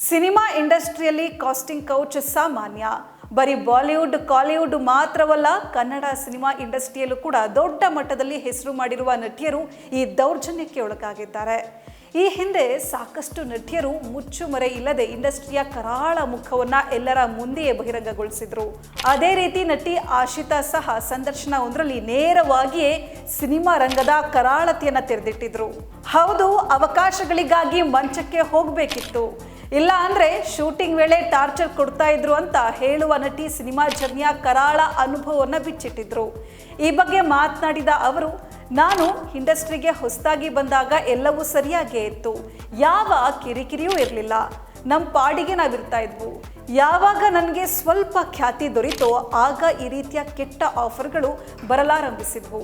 Cinema ಇಂಡಸ್ಟ್ರಿಯಲ್ಲಿ casting couch ಸಾಮಾನ್ಯ. ಬರೀ ಬಾಲಿವುಡ್, ಕಾಲಿವುಡ್ ಮಾತ್ರವಲ್ಲ, ಕನ್ನಡ ಸಿನಿಮಾ ಇಂಡಸ್ಟ್ರಿಯಲ್ಲೂ ಕೂಡ ದೊಡ್ಡ ಮಟ್ಟದಲ್ಲಿ ಹೆಸರು ಮಾಡಿರುವ ನಟಿಯರು ಈ ದೌರ್ಜನ್ಯಕ್ಕೆ ಒಳಗಾಗಿದ್ದಾರೆ. ಈ ಹಿಂದೆ ಸಾಕಷ್ಟು ನಟಿಯರು ಮುಚ್ಚುಮರೆ ಇಲ್ಲದೆ ಇಂಡಸ್ಟ್ರಿಯ ಕರಾಳ ಮುಖವನ್ನ ಎಲ್ಲರ ಮುಂದೆಯೇ ಬಹಿರಂಗಗೊಳಿಸಿದ್ರು. ಅದೇ ರೀತಿ ನಟಿ ಆಶಿತಾ ಸಹ ಸಂದರ್ಶನ ಒಂದರಲ್ಲಿ ನೇರವಾಗಿಯೇ ಸಿನಿಮಾ ರಂಗದ ಕರಾಳತೆಯನ್ನು ತೆರೆದಿಟ್ಟಿದ್ರು. ಹೌದು, ಅವಕಾಶಗಳಿಗಾಗಿ ಮಂಚಕ್ಕೆ ಹೋಗಬೇಕಿತ್ತು. ಇಲ್ಲ ಅಂದ್ರೆ ಶೂಟಿಂಗ್ ವೇಳೆ ಟಾರ್ಚರ್ ಕೊಡ್ತಾ ಇದ್ರು ಅಂತ ಹೇಳುವ ನಟಿ ಸಿನಿಮಾ ಜರ್ನಿಯ ಕರಾಳ ಅನುಭವವನ್ನು ಬಿಚ್ಚಿಟ್ಟಿದ್ರು. ಈ ಬಗ್ಗೆ ಮಾತನಾಡಿದ ಅವರು, ನಾನು ಇಂಡಸ್ಟ್ರಿಗೆ ಹೊಸದಾಗಿ ಬಂದಾಗ ಎಲ್ಲವೂ ಸರಿಯಾಗೇ ಇತ್ತು. ಯಾವ ಕಿರಿಕಿರಿಯೂ ಇರಲಿಲ್ಲ. ನಮ್ಮ ಪಾಡಿಗೆ ನಾವಿರ್ತಾ ಇದ್ವು. ಯಾವಾಗ ನನಗೆ ಸ್ವಲ್ಪ ಖ್ಯಾತಿ ದೊರೀತೋ ಆಗ ಈ ರೀತಿಯ ಕೆಟ್ಟ ಆಫರ್ಗಳು ಬರಲಾರಂಭಿಸಿದ್ವು.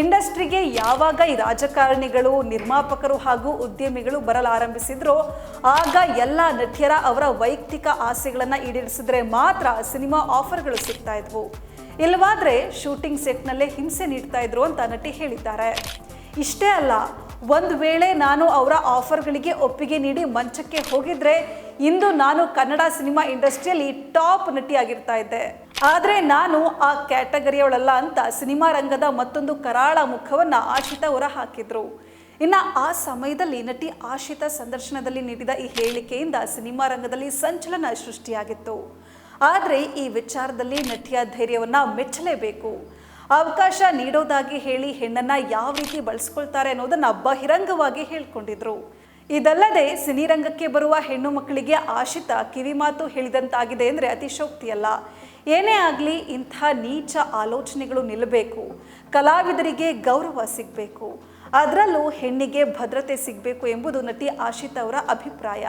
ಇಂಡಸ್ಟ್ರಿಗೆ ಯಾವಾಗ ಈ ರಾಜಕಾರಣಿಗಳು, ನಿರ್ಮಾಪಕರು ಹಾಗೂ ಉದ್ಯಮಿಗಳು ಬರಲಾರಂಭಿಸಿದ್ರೋ, ಆಗ ಎಲ್ಲ ನಟಿಯರ ಅವರ ವೈಯಕ್ತಿಕ ಆಸೆಗಳನ್ನು ಈಡೇರಿಸಿದ್ರೆ ಮಾತ್ರ ಸಿನಿಮಾ ಆಫರ್ಗಳು ಸಿಗ್ತಾ ಇದ್ವು. ಇಲ್ಲವಾದ್ರೆ ಶೂಟಿಂಗ್ ಸೆಟ್ನಲ್ಲೇ ಹಿಂಸೆ ನೀಡ್ತಾ ಇದ್ರು ಅಂತ ನಟಿ ಹೇಳಿದ್ದಾರೆ. ಇಷ್ಟೇ ಅಲ್ಲ ಒಂದು ವೇಳೆ ನಾನು ಅವರ ಆಫರ್ಗಳಿಗೆ ಒಪ್ಪಿಗೆ ನೀಡಿ ಮಂಚಕ್ಕೆ ಹೋಗಿದ್ರೆ ಇಂದು ನಾನು ಕನ್ನಡ ಸಿನಿಮಾ ಇಂಡಸ್ಟ್ರಿಯಲ್ಲಿ ಟಾಪ್ ನಟಿ ಆಗಿರ್ತಾ ಇದ್ದೆ. ಆದರೆ ನಾನು ಆ ಕ್ಯಾಟಗರಿಯವಳಲ್ಲ ಅಂತ ಸಿನಿಮಾ ರಂಗದ ಮತ್ತೊಂದು ಕರಾಳ ಮುಖವನ್ನು ಆಶಿತಾ ಹೊರ ಹಾಕಿದ್ರು ಇನ್ನು ಆ ಸಮಯದಲ್ಲಿ ನಟಿ ಆಶಿತಾ ಸಂದರ್ಶನದಲ್ಲಿ ನೀಡಿದ ಈ ಹೇಳಿಕೆಯಿಂದ ಸಿನಿಮಾ ರಂಗದಲ್ಲಿ ಸಂಚಲನ ಸೃಷ್ಟಿಯಾಗಿತ್ತು. ಆದರೆ ಈ ವಿಚಾರದಲ್ಲಿ ನಟಿಯ ಧೈರ್ಯವನ್ನು ಮೆಚ್ಚಲೇಬೇಕು. ಅವಕಾಶ ನೀಡೋದಾಗಿ ಹೇಳಿ ಹೆಣ್ಣನ್ನ ಯಾವ ರೀತಿ ಬಳಸ್ಕೊಳ್ತಾರೆ ಅನ್ನೋದನ್ನ ಬಹಿರಂಗವಾಗಿ ಹೇಳ್ಕೊಂಡಿದ್ರು. ಇದಲ್ಲದೆ ಸಿನಿರಂಗಕ್ಕೆ ಬರುವ ಹೆಣ್ಣು ಮಕ್ಕಳಿಗೆ ಆಶಿತ ಕಿವಿಮಾತು ಹೇಳಿದಂತಾಗಿದೆ ಅಂದರೆ ಅತಿಶೋಕ್ತಿಯಲ್ಲ ಏನೇ ಆಗಲಿ ಇಂಥ ನೀಚ ಆಲೋಚನೆಗಳು ನಿಲ್ಲಬೇಕು. ಕಲಾವಿದರಿಗೆ ಗೌರವ ಸಿಗಬೇಕು. ಅದರಲ್ಲೂ ಹೆಣ್ಣಿಗೆ ಭದ್ರತೆ ಸಿಗಬೇಕು ಎಂಬುದು ನಟಿ ಆಶಿತ ಅವರ ಅಭಿಪ್ರಾಯ.